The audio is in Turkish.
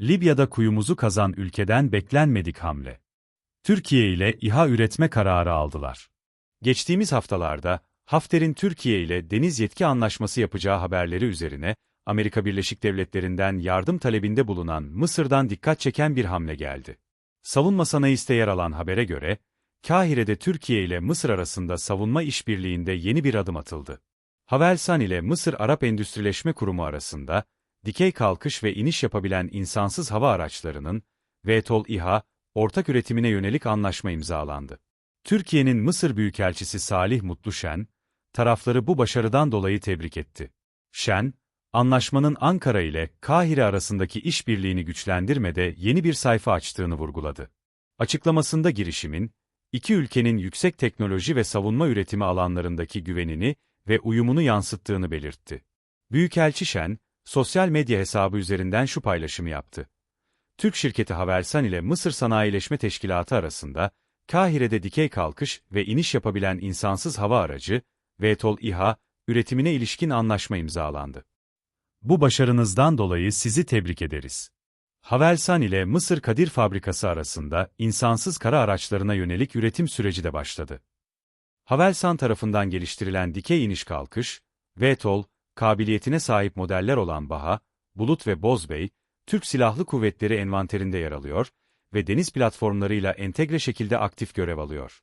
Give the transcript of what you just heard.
Libya'da kuyumuzu kazan ülkeden beklenmedik hamle. Türkiye ile İHA üretme kararı aldılar. Geçtiğimiz haftalarda, Hafter'in Türkiye ile deniz yetki anlaşması yapacağı haberleri üzerine, Amerika Birleşik Devletleri'nden yardım talebinde bulunan Mısır'dan dikkat çeken bir hamle geldi. Savunma sanayiste yer alan habere göre, Kahire'de Türkiye ile Mısır arasında savunma işbirliğinde yeni bir adım atıldı. Havelsan ile Mısır Arap Endüstrileşme Kurumu arasında, dikey kalkış ve iniş yapabilen insansız hava araçlarının, VTOL İHA, ortak üretimine yönelik anlaşma imzalandı. Türkiye'nin Mısır Büyükelçisi Salih Mutluşen, tarafları bu başarıdan dolayı tebrik etti. Şen, anlaşmanın Ankara ile Kahire arasındaki işbirliğini güçlendirmede yeni bir sayfa açtığını vurguladı. Açıklamasında girişimin, iki ülkenin yüksek teknoloji ve savunma üretimi alanlarındaki güvenini ve uyumunu yansıttığını belirtti. Büyükelçi Şen, sosyal medya hesabı üzerinden şu paylaşımı yaptı. Türk şirketi Havelsan ile Mısır Sanayileşme Teşkilatı arasında, Kahire'de dikey kalkış ve iniş yapabilen insansız hava aracı, VTOL İHA, üretimine ilişkin anlaşma imzalandı. Bu başarınızdan dolayı sizi tebrik ederiz. Havelsan ile Mısır Kadir Fabrikası arasında insansız kara araçlarına yönelik üretim süreci de başladı. Havelsan tarafından geliştirilen dikey iniş kalkış, VTOL, kabiliyetine sahip modeller olan Baha, Bulut ve Bozbey, Türk Silahlı Kuvvetleri envanterinde yer alıyor ve deniz platformlarıyla entegre şekilde aktif görev alıyor.